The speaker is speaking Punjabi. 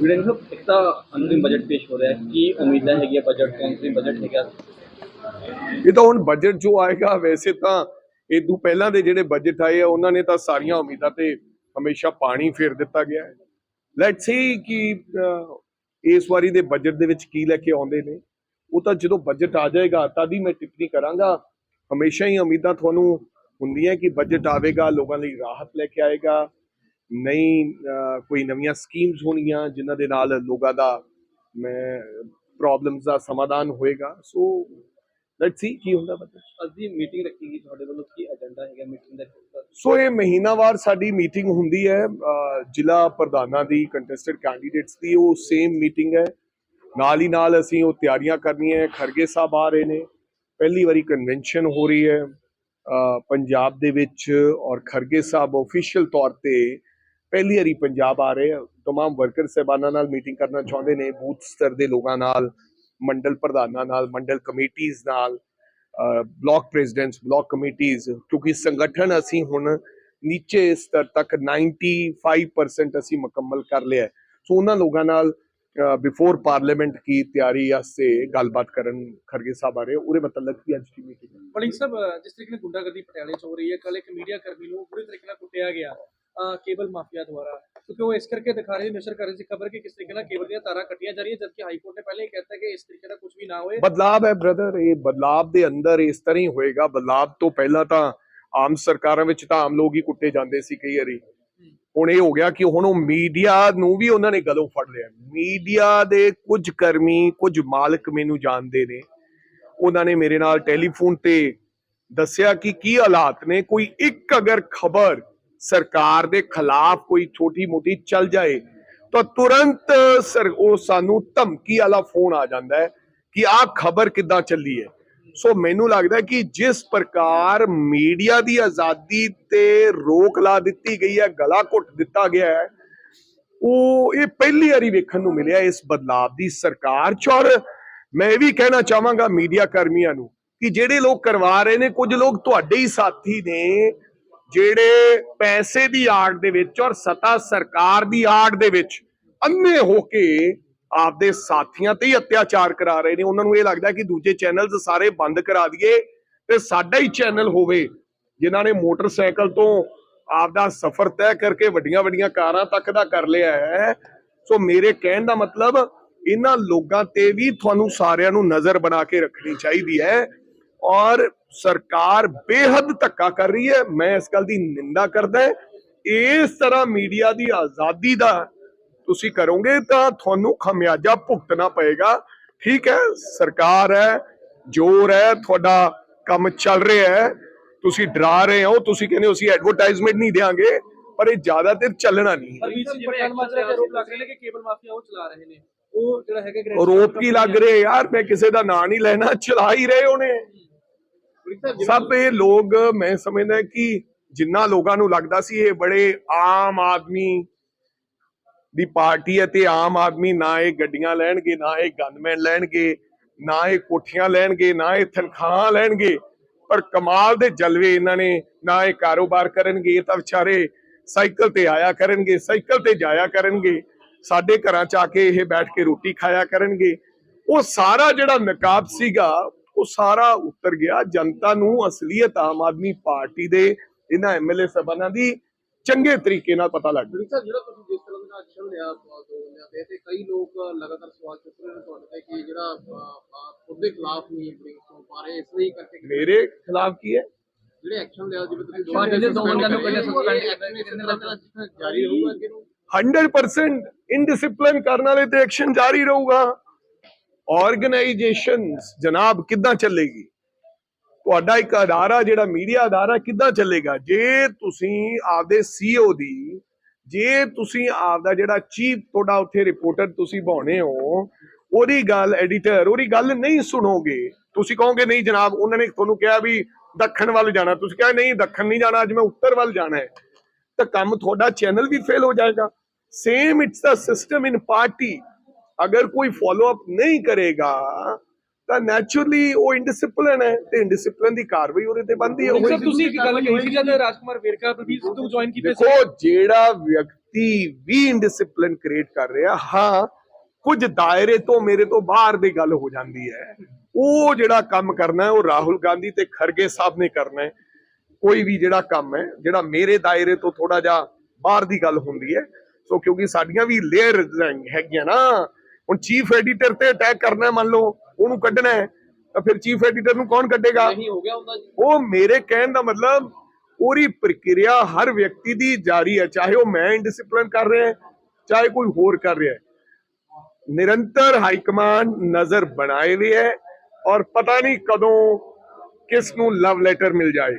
ਵੀਰੇ ਸਾਹਿਬ, ਇੱਕ ਤਾਂ ਅੰਤਰਿਮ ਬਜਟ ਪੇਸ਼ ਹੋ ਰਿਹਾ ਕੀ ਉਮੀਦਾਂ ਹੈਗੀਆਂ ਬਜਟ ਤੋਂ? ਅੰਤਰਿਮ ਬਜਟ ਹੈਗਾ? ਇਹ ਤਾਂ ਹੁਣ ਬਜਟ ਜੋ ਆਏਗਾ, ਵੈਸੇ ਤਾਂ ਇਹ ਤੋਂ ਪਹਿਲਾਂ ਦੇ ਜਿਹੜੇ ਬਜਟ ਆਏ ਆ, ਉਹਨਾਂ ਨੇ ਤਾਂ ਸਾਰੀਆਂ ਉਮੀਦਾਂ ਤੇ ਹਮੇਸ਼ਾ ਪਾਣੀ ਫੇਰ ਦਿੱਤਾ ਗਿਆ ਹੈ। ਲੈਟਸ ਸੀ ਕਿ ਇਸ ਵਾਰੀ ਦੇ ਬਜਟ ਦੇ ਵਿੱਚ ਕੀ ਲੈ ਕੇ ਆਉਂਦੇ ਨੇ। ਉਹ ਤਾਂ ਜਦੋਂ ਬਜਟ ਆ ਜਾਏਗਾ, ਤਦ ਹੀ ਮੈਂ ਟਿੱਪਣੀ ਕਰਾਂਗਾ। ਹਮੇਸ਼ਾ ਹੀ ਉਮੀਦਾਂ ਤੁਹਾਨੂੰ ਹੁੰਦੀਆਂ ਕਿ ਬਜਟ ਆਵੇਗਾ, ਲੋਕਾਂ ਲਈ ਰਾਹਤ ਲੈ ਕੇ ਆਏਗਾ। ਨਈ ਕੋਈ ਨਵੀਆਂ ਸਕੀਮਸ ਹੋਣਗੀਆਂ ਜਿਨ੍ਹਾਂ ਦੇ ਨਾਲ ਲੋਕਾਂ ਦਾ ਮੈਂ ਪ੍ਰੋਬਲਮਸ ਦਾ ਸਮਾਧਾਨ ਹੋਏਗਾ। ਸੋ ਲੈਟਸ ਸੀ ਕੀ ਹੁੰਦਾ ਬਜਟ ਅੱਜ ਦੀ ਮੀਟਿੰਗ ਰੱਖੀ ਗਈ ਤੁਹਾਡੇ ਵੱਲੋਂ ਕੀ ਏਜੰਡਾ ਹੈਗਾ ਮੀਟਿੰਗ ਦਾ? ਸੋ ਇਹ ਮਹੀਨਾਵਾਰ ਸਾਡੀ ਮੀਟਿੰਗ ਹੁੰਦੀ ਹੈ ਜ਼ਿਲ੍ਹਾ ਪ੍ਰਧਾਨਾਂ ਦੀ ਕੰਟੈਸਟਡ ਕੈਂਡੀਡੇਟਸ ਦੀ ਉਹ ਸੇਮ ਮੀਟਿੰਗ ਹੈ। ਨਾਲ ਹੀ ਨਾਲ ਅਸੀਂ ਉਹ ਤਿਆਰੀਆਂ ਕਰਨੀਆਂ ਹੈ ਖਰਗੇ ਸਾਹਿਬ ਆ ਰਹੇ ਨੇ। ਪਹਿਲੀ ਵਾਰੀ ਕਨਵੈਨਸ਼ਨ ਹੋ ਰਹੀ ਹੈ ਪੰਜਾਬ ਦੇ ਵਿੱਚ ਔਰ ਖਰਗੇ ਸਾਹਿਬ ਆਫੀਸ਼ੀਅਲ ਤੌਰ ਤੇ ਪਹਿਲੀ ਵਾਰੀ ਪੰਜਾਬ ਆ ਰਹੇ ਆ तमाम ਵਰਕਰ ਸਹਿਬਾਨਾਂ ਨਾਲ ਮੀਟਿੰਗ ਕਰਨਾ ਚਾਹੁੰਦੇ ਨੇ ਬੂਥ ਸਤਰ ਦੇ ਲੋਕਾਂ ਨਾਲ ਮੰਡਲ ਪ੍ਰਧਾਨਾਂ ਨਾਲ ਮੰਡਲ ਕਮੇਟੀਆਂ ਨਾਲ ਬਲਾਕ ਪ੍ਰੈਜ਼ੀਡੈਂਟਸ ਬਲਾਕ ਕਮੇਟੀਆਂ ਕਿਉਂਕਿ ਸੰਗਠਨ ਅਸੀਂ ਹੁਣ ਨੀਚੇ ਸਤਰ ਤੱਕ 95% ਅਸੀਂ ਮੁਕੰਮਲ ਕਰ ਲਿਆ ਹੈ। ਸੋ ਉਹਨਾਂ ਲੋਕਾਂ ਨਾਲ ਬਿਫੋਰ ਪਾਰਲੀਮੈਂਟ ਕੀ ਤਿਆਰੀ ਵਾਸਤੇ ਗੱਲਬਾਤ ਕਰਨ ਖਰਗੇ ਸਾਹਿਬ ਆ ਰਹੇ ਉਹਦੇ ਮਤਲਬ ਕੀ ਅੱਜ ਦੀ ਮੀਟਿੰਗ ਹੈ ਬਲਿੰਗ ਸਾਹਿਬ ਜਿਸ ਤਰੀਕੇ ਨਾਲ ਗੁੰਡਾਗਰਦੀ ਪਟਿਆਲੇ 'ਚ ਹੋ ਰਹੀ ਹੈ ਕੱਲ ਇੱਕ ਮੀਡੀਆ ਕਰਮੀ ਨੂੰ ਪੂਰੀ ਤਰੀਕੇ ਨਾਲ ਕੁੱਟਿਆ ਗਿਆ ਅਹ ਕੇਬਲ ਮਾਫੀਆ ਦੁਆਰਾ। ਕਿਉਂਕਿ ਉਹ ਇਸ ਕਰਕੇ ਦਿਖਾ ਰਹੇ ਨਸ਼ਰ ਕਰ ਰਹੀ ਸੀ ਖਬਰ ਕਿ ਕਿਸ ਤਰੀਕੇ ਨਾਲ ਕੇਬਲ ਦੀਆਂ ਤਾਰਾਂ ਕੱਟੀਆਂ ਜਾ ਰਹੀਆਂ, ਜਦਕਿ ਹਾਈ ਕੋਰਟ ਨੇ ਪਹਿਲੇ ਹੀ ਕਹਿਤਾ ਕਿ ਇਸ ਤਰੀਕੇ ਦਾ ਕੁਝ ਵੀ ਨਾ ਹੋਏ। ਬਦਲਾਵ ਹੈ ਬ੍ਰਦਰ ਇਹ ਬਦਲਾਵ ਦੇ ਅੰਦਰ ਇਸ ਤਰ੍ਹਾਂ ਹੀ ਹੋਏਗਾ। ਬਦਲਾਵ ਤੋਂ ਪਹਿਲਾਂ ਤਾਂ ਆਮ ਸਰਕਾਰਾਂ ਵਿੱਚ ਤਾਂ ਆਮ ਲੋਕ ਹੀ ਕੁੱਟੇ ਜਾਂਦੇ ਸੀ ਕਈ ਵਾਰੀ। ਹੁਣ ਇਹ ਹੋ ਗਿਆ ਕਿ ਹੁਣ ਉਹ ਮੀਡੀਆ ਨੂੰ ਵੀ ਉਹਨਾਂ ਨੇ ਗਲੋਂ ਫੜ ਲਿਆ। ਮੀਡੀਆ ਦੇ ਕੁਝ ਕਰਮੀ, ਕੁਝ ਮਾਲਕ ਮੈਨੂੰ ਜਾਣਦੇ ਨੇ। ਉਹਨਾਂ ਨੇ ਮੇਰੇ ਨਾਲ ਟੈਲੀਫੋਨ ਤੇ ਦੱਸਿਆ ਕਿ ਕੀ ਹਾਲਾਤ ਨੇ। ਕੋਈ ਇੱਕ ਅਗਰ ਖਬਰ ਸਰਕਾਰ ਦੇ ਖਿਲਾਫ ਕੋਈ ਛੋਟੀ ਮੋਟੀ ਚੱਲ ਜਾਏ, ਤਾਂ ਤੁਰੰਤ ਸਰ ਉਹ ਸਾਨੂੰ ਧਮਕੀ ਵਾਲਾ ਫੋਨ ਆ ਜਾਂਦਾ ਹੈ ਕਿ ਆਹ ਖਬਰ ਕਿੱਦਾਂ ਚੱਲੀ ਹੈ। ਸੋ ਮੈਨੂੰ ਲੱਗਦਾ ਕਿ ਜਿਸ ਪ੍ਰਕਾਰ ਮੀਡੀਆ ਦੀ ਆਜ਼ਾਦੀ ਤੇ ਰੋਕ ਲਾ ਦਿੱਤੀ ਗਈ ਹੈ, ਗਲਾ ਘੁੱਟ ਦਿੱਤਾ ਗਿਆ ਹੈ, ਉਹ ਇਹ ਪਹਿਲੀ ਵਾਰੀ ਵੇਖਣ ਨੂੰ ਮਿਲਿਆ ਇਸ ਬਦਲਾਵ ਦੀ ਸਰਕਾਰ ਚ। ਔਰ ਮੈਂ ਇਹ ਵੀ ਕਹਿਣਾ ਚਾਹਾਂਗਾ ਮੀਡੀਆ ਕਰਮੀਆਂ ਨੂੰ ਕਿ ਜਿਹੜੇ ਲੋਕ ਕਰਵਾ ਰਹੇ ਨੇ, ਕੁਝ ਲੋਕ ਤੁਹਾਡੇ ਹੀ ਸਾਥੀ ਨੇ ਜਿਹੜੇ ਪੈਸੇ ਦੀ ਆੜ ਦੇ ਵਿੱਚ ਔਰ ਸਤਾ ਸਰਕਾਰ ਦੀ ਆੜ ਦੇ ਵਿੱਚ ਅੰਨੇ ਹੋ ਕੇ ਆਪਦੇ ਸਾਥੀਆਂ ਤੇ ਹੀ ਅਤਿਆਚਾਰ ਕਰਾ ਰਹੇ ਨੇ। ਉਹਨਾਂ ਨੂੰ ਇਹ ਲੱਗਦਾ ਕਿ ਦੂਜੇ ਚੈਨਲਸ ਸਾਰੇ ਬੰਦ ਕਰਾ ਦਈਏ ਤੇ ਸਾਡਾ ਹੀ ਚੈਨਲ ਹੋਵੇ, ਜਿਨ੍ਹਾਂ ਨੇ ਮੋਟਰਸਾਈਕਲ ਤੋਂ ਆਪਦਾ ਸਫ਼ਰ ਤੈਅ ਕਰਕੇ ਵੱਡੀਆਂ ਵੱਡੀਆਂ ਕਾਰਾਂ ਤੱਕ ਦਾ ਕਰ ਲਿਆ ਹੈ। ਸੋ ਮੇਰੇ ਕਹਿਣ ਦਾ ਮਤਲਬ, ਇਹਨਾਂ ਲੋਕਾਂ ਤੇ ਵੀ ਤੁਹਾਨੂੰ ਸਾਰਿਆਂ ਨੂੰ ਨਜ਼ਰ ਬਣਾ ਕੇ ਰੱਖਣੀ ਚਾਹੀਦੀ ਹੈ। ਔਰ ਸਰਕਾਰ ਬੇਹੱਦ ਧੱਕਾ ਕਰ ਰਹੀ ਹੈ। ਮੈਂ ਇਸ ਗੱਲ ਦੀ ਨਿੰਦਾ ਕਰਦਾ ਹਾਂ। ਇਸ ਤਰ੍ਹਾਂ ਮੀਡੀਆ ਦੀ ਆਜ਼ਾਦੀ ਦਾ ਤੁਸੀਂ ਕਰੋਗੇ ਤਾਂ ਤੁਹਾਨੂੰ ਖਮਿਆਜਾ ਭੁਗਤਣਾ ਪਏਗਾ। ਠੀਕ ਹੈ ਸਰਕਾਰ ਹੈ ਜ਼ੋਰ ਹੈ ਤੁਹਾਡਾ ਕੰਮ ਚੱਲ ਰਿਹਾ ਹੈ। ਤੁਸੀਂ ਡਰਾ ਰਹੇ ਹੋ ਤੁਸੀਂ ਕਹਿੰਦੇ ਹੋ ਅਸੀਂ ਐਡਵਰਟਾਈਜ਼ਮੈਂਟ ਨਹੀਂ ਦੇਾਂਗੇ ਪਰ ਇਹ ਜ਼ਿਆਦਾ ਦੇਰ ਚੱਲਣਾ ਨਹੀਂ ਹੈ। ਹਰਵੀਰ ਸਿੰਘ ਪ੍ਰਧਾਨ ਮੰਤਰੀ ਦੇ ਆਰੋਪ ਲੱਗ ਰਹੇ ਨੇ ਕਿ ਕੇਬਲ ਮਾਫੀਆ ਉਹ ਚਲਾ ਰਹੇ ਨੇ। ਉਹ ਜਿਹੜਾ ਹੈਗਾ ਗ੍ਰੈਂਡ ਆਰੋਪ ਕੀ ਲੱਗ ਰਹੇ ਯਾਰ? ਮੈਂ ਕਿਸੇ ਦਾ ਨਾਂ ਨਹੀਂ ਲੈਣਾ ਚਲਾ ਹੀ ਰਹੇ ਉਹਨੇ ਸਭ ਇਹ ਲੋਕ ਮੈਂ ਸਮਝਦਾ ਕਿ ਜਿੰਨਾ ਲੋਕਾਂ ਨੂੰ ਲੱਗਦਾ ਸੀ ਇਹ ਬੜੇ ਆਮ ਆਦਮੀ ਦੀ ਪਾਰਟੀ ਹੈ ਤੇ ਆਮ ਆਦਮੀ ਨਾ ਇਹ ਗੱਡੀਆਂ ਲੈਣਗੇ, ਨਾ ਇਹ ਗਨਮੈਨ ਲੈਣਗੇ, ਨਾ ਇਹ ਕੋਠੀਆਂ ਲੈਣਗੇ, ਨਾ ਇਹ ਤਨਖਾਹਾਂ ਲੈਣਗੇ, ਪਰ ਕਮਾਲ ਦੇ ਜਲਵੇ ਇਹਨਾਂ ਨੇ, ਨਾ ਇਹ ਕਾਰੋਬਾਰ ਕਰਨਗੇ, ਇਹ ਤਾਂ ਵਿਚਾਰੇ ਸਾਈਕਲ ਤੇ ਆਇਆ ਕਰਨਗੇ, ਸਾਈਕਲ ਤੇ ਜਾਇਆ ਕਰਨਗੇ, ਸਾਡੇ ਘਰਾਂ ਚ ਆ ਕੇ ਇਹ ਬੈਠ ਕੇ ਰੋਟੀ ਖਾਇਆ ਕਰਨਗੇ। ਉਹ ਸਾਰਾ ਜਿਹੜਾ ਨਕਾਬ ਸੀਗਾ ਉਹ ਸਾਰਾ ਉਤਰ ਗਿਆ। ਜਨਤਾ ਨੂੰ ਅਸਲੀਅਤ ਆਮ ਆਦਮੀ ਪਾਰਟੀ ਦੇ ਇਹਨਾਂ ਐਮਐਲਏ ਸਭਾਨਾਂ ਦੀ ਚੰਗੇ ਤਰੀਕੇ ਨਾਲ ਪਤਾ ਲੱਗ ਸਰ ਜਿਹੜਾ ਤੁਸੀਂ ਜਿਸ ਤਰ੍ਹਾਂ ਦਾ ਐਕਸ਼ਨ ਲਿਆ ਦੋ ਬੰਦਿਆਂ ਤੇ ਤੇ ਕਈ ਲੋਕ ਲਗਾਤਾਰ ਸਵਾਲ ਚੁੱਕ ਰਹੇ ਨੇ ਤੁਹਾਡੇ ਤੇ ਕਿ ਜਿਹੜਾ ਉਹਦੇ ਖਿਲਾਫ ਨਹੀਂ ਬ੍ਰਿੰਗ ਤੋਂ ਪਾ ਰਹੇ ਇਸ ਲਈ ਕਰਕੇ ਮੇਰੇ ਖਿਲਾਫ ਕੀ ਹੈ? ਜਿਹੜੇ ਐਕਸ਼ਨ ਲਿਆ ਜਿਵੇਂ ਤੁਸੀਂ ਦੇ ਦੋ ਬੰਦਿਆਂ ਨੂੰ ਜਾਰੀ ਰਹੂਗਾ ਅੱਗੇ ਨੂੰ? 100% ਇਨਡਿਸਪਲਿਨ ਕਰਨ ਵਾਲੇ ਤੇ ਐਕਸ਼ਨ ਜਾਰੀ ਰਹੂਗਾ। ਆਰਗੇਨਾਈਜੇਸ਼ਨਸ ਜਨਾਬ, ਕਿੱਦਾਂ ਚੱਲੇਗੀ? ਤੁਹਾਡਾ ਇੱਕ ਅਦਾਰਾ ਜਿਹੜਾ ਮੀਡੀਆ ਅਦਾਰਾ, ਕਿੱਦਾਂ ਚੱਲੇਗਾ? ਜੇ ਤੁਸੀਂ ਆਪਦੇ ਸੀਓ ਦੀ, ਜੇ ਤੁਸੀਂ ਆਪਦਾ ਜਿਹੜਾ ਚੀਫ ਤੁਹਾਡਾ ਉੱਥੇ ਰਿਪੋਰਟਰ ਤੁਸੀਂ ਬਾਉਣੇ ਹੋ, ਉਹਦੀ ਗੱਲ ਐਡੀਟਰ ਉਹਦੀ ਗੱਲ ਨਹੀਂ ਸੁਣੋਗੇ, ਤੁਸੀਂ ਕਹੋਗੇ, ਨਹੀਂ ਜਨਾਬ, ਉਹਨਾਂ ਨੇ ਤੁਹਾਨੂੰ ਕਿਹਾ ਵੀ ਦੱਖਣ ਵੱਲ ਜਾਣਾ। ਤੁਸੀਂ ਕਿਹਾ, ਨਹੀਂ, ਦੱਖਣ ਨਹੀਂ ਜਾਣਾ, ਅੱਜ ਮੈਂ ਉੱਤਰ ਵੱਲ ਜਾਣਾ ਹੈ। ਤਾਂ ਕੰਮ ਤੁਹਾਡਾ ਚੈਨਲ ਵੀ ਫੇਲ ਹੋ ਜਾਏਗਾ। ਸੇਮ ਇਟਸ ਦਾ ਸਿਸਟਮ ਇਨ ਪਾਰਟੀ ਅਗਰ ਕੋਈ ਫਾਲੋ ਅਪ ਨਹੀਂ ਕਰੇਗਾ ਤਾਂ ਨੈਚੁਰਲੀ ਉਹ ਇਨਡਿਸਪਲਿਨ ਹੈ ਤੇ ਇਨਡਿਸਪਲਿਨ ਦੀ ਕਾਰਵਾਈ ਉਹਦੇ ਤੇ ਬੰਦੀ ਹੈ ਸਰ। ਤੁਸੀਂ ਇੱਕ ਗੱਲ ਕਹੀ ਸੀ ਜਦ ਰਾਜਕੁਮਾਰ ਵੇਰਕਾ ਬਲਬੀਰ ਸਿੱਧੂ ਜੁਆਇਨ ਕੀਤੇ ਸੀ ਦੇਖੋ ਜਿਹੜਾ ਵਿਅਕਤੀ ਵੀ ਇਨਡਿਸਪਲਿਨ ਕ੍ਰੀਏਟ ਕਰ ਰਿਹਾ ਹਾਂ ਕੁਝ ਦਾਇਰੇ ਤੋਂ ਮੇਰੇ ਤੋਂ ਬਾਹਰ ਦੀ ਗੱਲ ਹੋ ਜਾਂਦੀ ਹੈ ਉਹ ਜਿਹੜਾ ਕੰਮ ਕਰਨਾ ਹੈ ਉਹ ਰਾਹੁਲ ਗਾਂਧੀ ਤੇ ਖਰਗੇ ਸਾਹਿਬ ਨੇ ਕਰਨਾ ਹੈ ਕੋਈ ਵੀ ਜਿਹੜਾ ਕੰਮ ਹੈ ਜਿਹੜਾ ਮੇਰੇ ਦਾਇਰੇ ਤੋਂ ਥੋੜਾ ਜਿਹਾ ਬਾਹਰ ਦੀ ਗੱਲ ਹੁੰਦੀ ਹੈ ਸੋ ਕਿਉਂਕਿ ਸਾਡੀਆਂ ਵੀ ਲੇਅਰ ਹੈਗੀਆਂ ਨਾ ਹੁਣ ਚੀਫ ਐਡੀਟਰ ਤੇ ਅਟੈਕ ਕਰਨਾ ਹੈ, ਮੰਨ ਲਓ ਉਹਨੂੰ ਕੱਢਣਾ ਹੈ ਤਾਂ ਫਿਰ ਚੀਫ ਐਡੀਟਰ ਨੂੰ ਕੌਣ ਕੱਢੇਗਾ? ਨਹੀਂ ਹੋ ਗਿਆ ਹੁੰਦਾ ਜੀ। ਉਹ ਮੇਰੇ ਕਹਿਣ ਦਾ ਮਤਲਬ ਪੂਰੀ ਪ੍ਰਕਿਰਿਆ ਹਰ ਵਿਅਕਤੀ ਦੀ ਜਾਰੀ ਹੈ ਚਾਹੇ ਉਹ ਮੈਂ ਇਨਡਿਸਪਲਿਨ ਕਰ ਰਿਹਾ ਹੈ ਚਾਹੇ ਕੋਈ ਹੋਰ ਕਰ ਰਿਹਾ ਹੈ। ਨਿਰੰਤਰ ਹਾਈ ਕਮਾਂਡ ਨਜ਼ਰ ਬਣਾਏ ਹੋਏ ਹੈ ਔਰ ਪਤਾ ਨਹੀਂ ਕਦੋਂ ਕਿਸ ਨੂੰ ਲਵ ਲੈਟਰ ਮਿਲ ਜਾਏ।